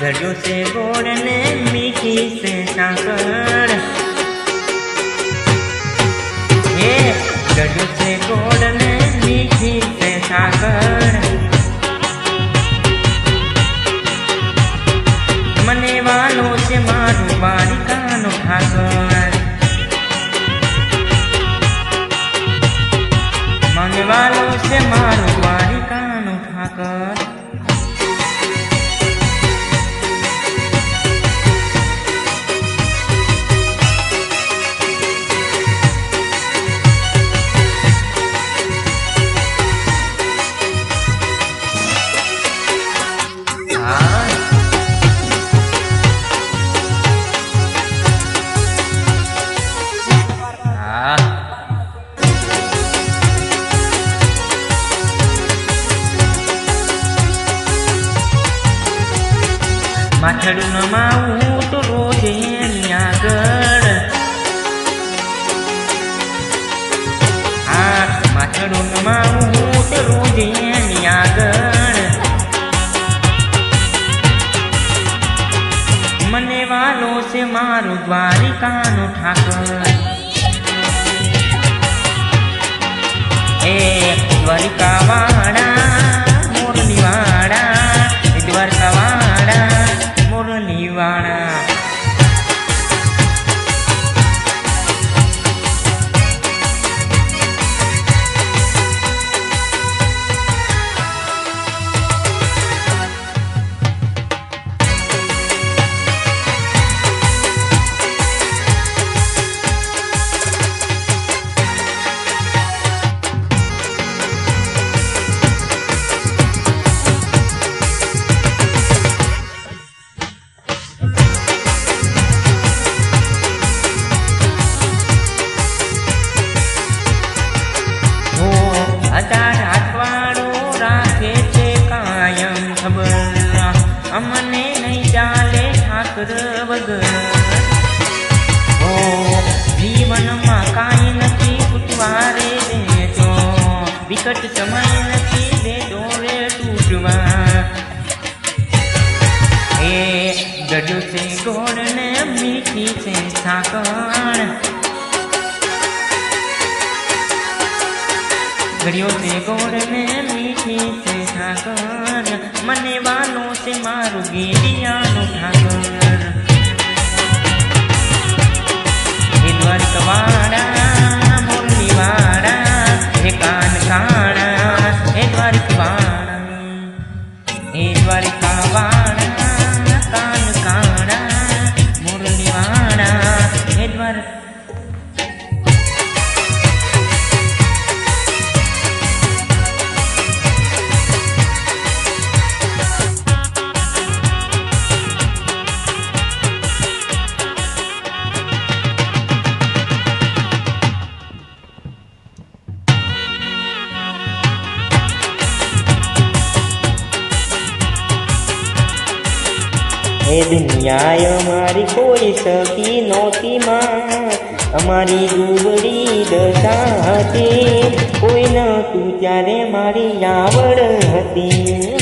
ગળ્યો છે ગોળ ને મીઠી છે સાકર હે ગળ્યો છે ગોળ ને મીઠી છે સાકર મને વાલો છે મારું બારિકાનો ઠાકર મને વાલો છે મારું બારિકાનો ઠાકર માથડું નમાવું તો રોજ એની આગળ. આ માથડું નમાવું તો રોજ મને વાલો છે મારું દ્વારિકાનો ઠાકર. એ દ્વારિકા વાળા હજાર અઠવાડો રાખે છે કાયમ ખબર. અમને નહીં ચાલે ઠાકર વગર. ઓ જીવનમાં કાંઈ નથી તૂટવારે દેજો વિકટ સમય નથી દેજો રે તૂટવા. એ ગડ્યું છે ગોળ ને મીઠી છે સાકણ ઘડિયો છે ગોળ ને મીઠી છે ઠાકર મને વાનો છે મારું ગેડિયાનું ઠાકર એ દુનિયાએ અમારી કોઈ સખી નહોતી માં. અમારી દુબળી દશા હતી. કોઈ નહોતું ત્યારે મારી આવડ હતી.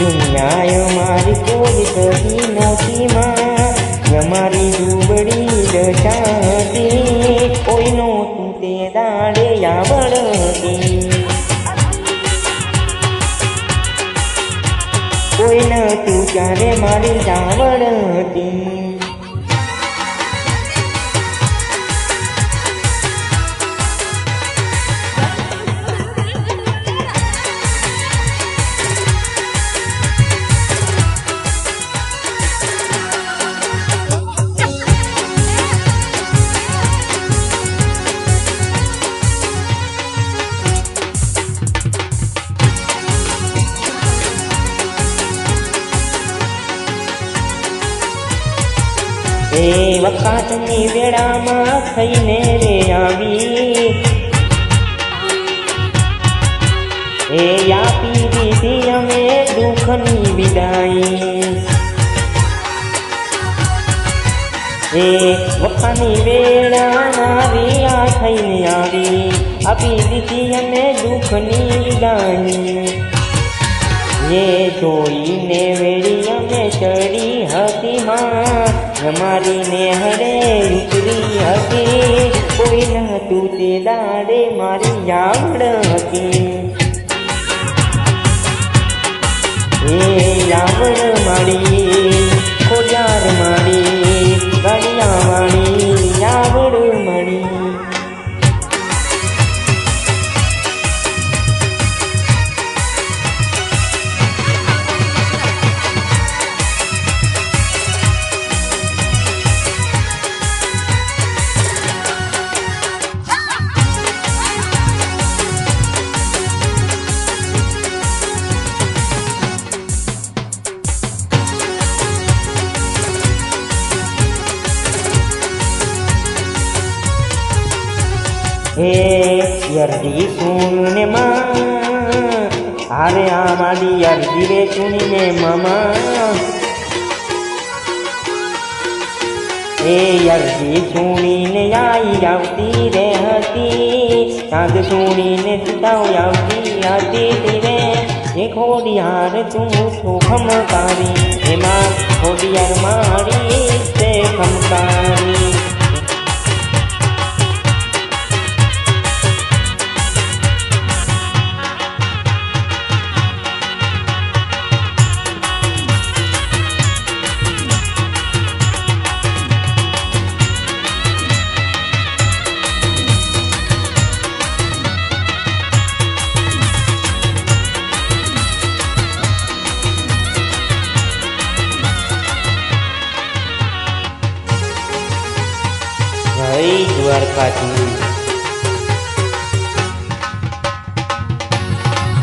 દુનિયાએ અમારી કોઈ સખી નહોતી માં. અમારી દુબળી દશા હતી. કોઈ નહોતું તે દાડે આવડ હતી. કોઈ નથી ક્યારે મારી જાવડ હતી એ વખાતની વેળામાં થઈને રે આવી. એ આપી દીધી અમે દુઃખની વિદાય એ વખાની વેળા આવી આ થઈને આવી. આપી દીધી અમે દુઃખની વિદાય એ જોઈને વેળી અમે ચડી હતી માં અમારીને હરે ઉતરી હતી કોઈ નહોતું તે દાડે મારી જાવડ હતી એ આવડ માડી હે યરજી સુને માં. હારે આ માડી યરજી રે સુનીને મમા. એ યરજી સુણીને આઈ આવતી રે હતી. ચાંદ સુણીને સીતાઓ આવતી હતી તીરે એ ખોડિયાર તું તો ખમકારી. એમાં ખોડિયાર મારી, તે ખમકારી. luar padi